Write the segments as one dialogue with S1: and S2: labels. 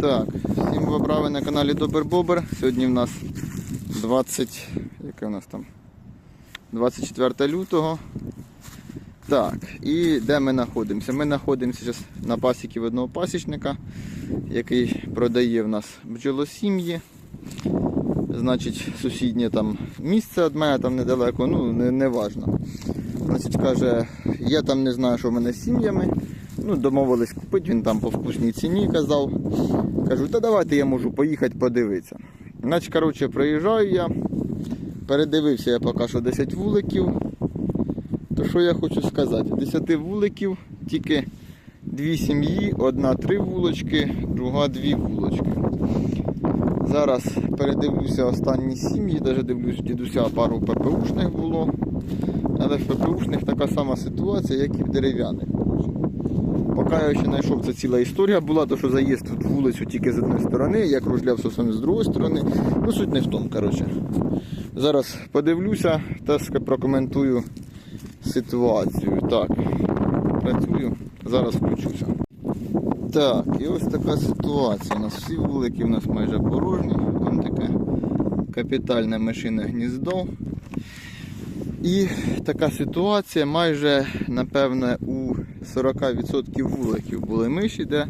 S1: Так, всім бобра, ви на каналі Добер Бобер. Сьогодні в нас 20. Яке у нас там? 24 лютого. Так, і де ми знаходимося? Ми знаходимося зараз на пасіки в одного пасічника, який продає в нас бджолосім'ї. Значить, сусіднє там місце від мене там недалеко, ну не, не важно. Значить, каже, я там не знаю, що в мене з сім'ями. Ну, домовились купити, він там по вкусній ціні казав. Кажу, та давайте я можу поїхати подивитися. Значить, коротше, приїжджаю я, передивився я поки що 10 вуликів. То що я хочу сказати? 10 вуликів, тільки дві сім'ї, одна три вулочки, друга дві вулочки. Зараз передивлюся останні сім'ї, навіть дивлюсь, дідуся пару ППУшних було. Але в ППУшних така сама ситуація, як і в дерев'яних. Поки я ще знайшов, це ціла історія була, то що заїзд в вулицю тільки з однієї сторони, я кружляв сосами з другої сторони. Ну, суть не в тому, коротше. Зараз подивлюся та прокоментую ситуацію. Так, працюю, зараз включуся. Так, і ось така ситуація. У нас всі вулики у нас майже порожні. Вон таке капітальне мишине гніздо. І така ситуація майже, напевне, у 40% вуликів були миші, де,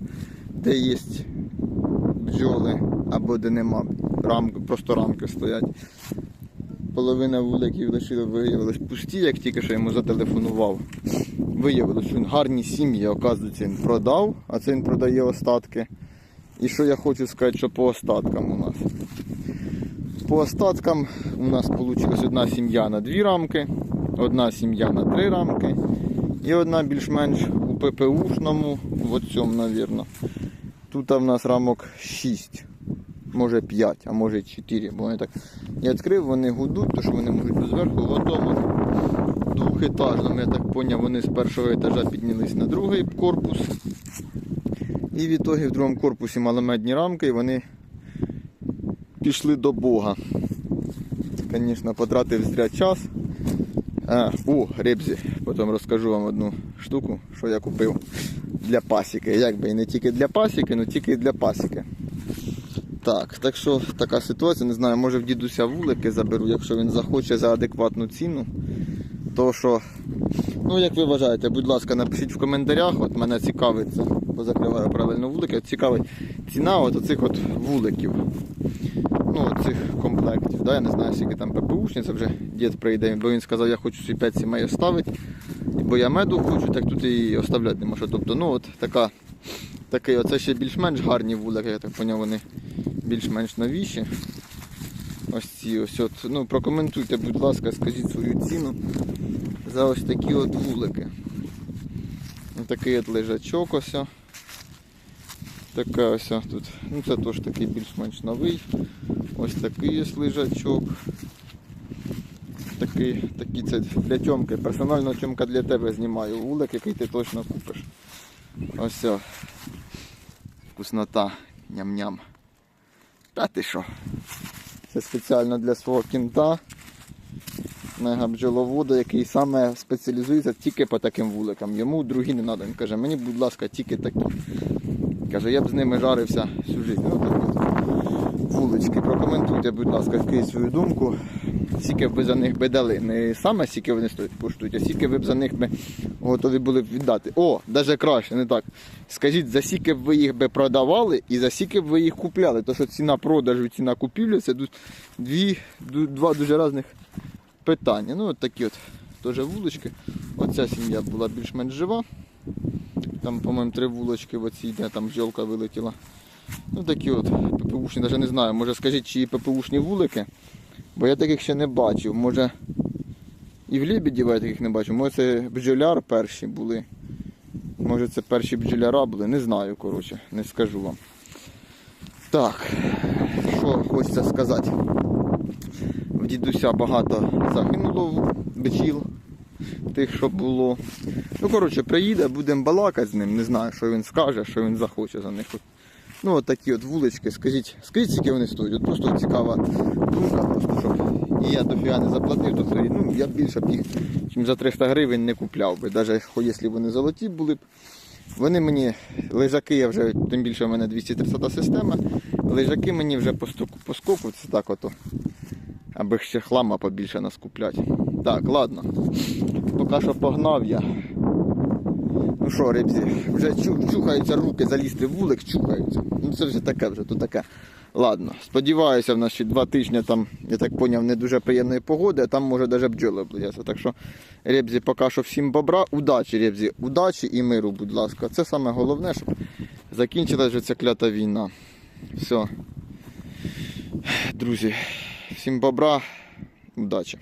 S1: де є бджоли або де нема рамки, просто рамки стоять. Половина вуликів лишили, виявилось пусті, як тільки що йому зателефонував. Виявилось, що він гарні сім'ї, оказується, він продав, а це він продає остатки. І що я хочу сказати, що по остаткам у нас. По остаткам у нас вийшла одна сім'я на дві рамки, одна сім'я на три рамки і одна більш-менш у ППУшному, в цьому, мабуть. Тут в нас рамок 6, може 5, а може 4. Бо вони так. Я відкрив, вони гудуть, тому що вони можуть зверху в одному двохетажному, я так зрозумів, вони з першого етажа піднялись на другий корпус. І в ітогі в другому корпусі маломедні рамки, і вони пішли до Бога. Звісно, потратив зря час. А, о, рибзі. Потім розкажу вам одну штуку, що я купив для пасіки. Якби і не тільки для пасіки, але тільки і для пасіки. Так, так що така ситуація, не знаю, може в дідуся вулики заберу, якщо він захоче за адекватну ціну. То що, ну як ви вважаєте, будь ласка, напишіть в коментарях, от мене цікавить це, бо закриваю правильно вулики, от цікавить ціна от оцих от вуликів. Ну, цих комплектів. Да? Я не знаю, скільки там ППУшні, це вже дід прийде, бо він сказав, я хочу собі 5 сімей оставити. Бо я меду хочу, так тут і оставляти нема що. Тобто, ну от така, такий, оце ще більш-менш гарні вулики, я так поняв, вони більш-менш новіші. Ось ці ось от. Ну, прокоментуйте, будь ласка, скажіть свою ціну за ось такі от вулики. Ось такий от лежачок ось. Така ось тут. Ну це теж такий більш-менш новий. Ось такий є лежачок. Такий, такий це для тьомки. Персональна тьомка для тебе знімаю. Вулик, який ти точно купиш. Ось о. Вкуснота. Ням-ням. Та ти що? Це спеціально для свого кінта. Мега бджоловода, який саме спеціалізується тільки по таким вуликам. Йому другі не треба. Він каже, мені, будь ласка, тільки такі. Каже, я б з ними жарився всю життя. Ну. Вулички, прокоментуйте, будь ласка, свою думку. Скільки б ви за них би дали. Не саме скільки вони стоять, коштують, а скільки ви б за них би готові були б віддати. О, навіть краще, не так. Скажіть, за скільки б ви їх би продавали і за скільки б ви їх купляли. Тому що ціна продажу і ціна купівлі це дві, два дуже різних питання. Ну, от такі от теж вулички. Оця сім'я була більш-менш жива. Там, по-моєму, три вулочки в оцій, де там бджолка вилетіла. Ну такі от ППУшні, навіть не знаю. Може скажіть, чиї ППУшні вулики, бо я таких ще не бачив. Може і в Лебедєва я таких не бачив. Може це бджоляр перші були. Може це перші бджоляра були, не знаю, коротше, не скажу вам. Так, що хочеться сказати. В дідуся багато загинуло бджіл, тих, що було. Ну, коротше, приїде, будемо балакати з ним, не знаю, що він скаже, що він захоче за них. Ну, от такі от вулички, скажіть, скажіть, скільки вони стоять. От просто цікава думка, просто щоб і я дофіга не заплатив, то це, ну, я більше б їх, чим за 300 гривень не купляв би. Навіть якщо вони золоті були б, Вони мені, лежаки, я вже, тим більше в мене 230 система, лежаки мені вже по, стуку, по скоку, це так ото. Аби ще хлама побільше наскупляти. Так, ладно. Поки що погнав я. Ну що, рибзі, вже чухаються руки залізти в вулик, чухаються. Ну це вже таке, вже то таке. Ладно, сподіваюся, в нас ще два тижні там, я так поняв, не дуже приємної погоди, а там може навіть бджоли облияться. Так що, ребзі, поки що всім бобра. Удачі, ребзі, удачі і миру, будь ласка. Це саме головне, щоб закінчилася вже ця клята війна. Все. Друзі, всім бобра, удачі.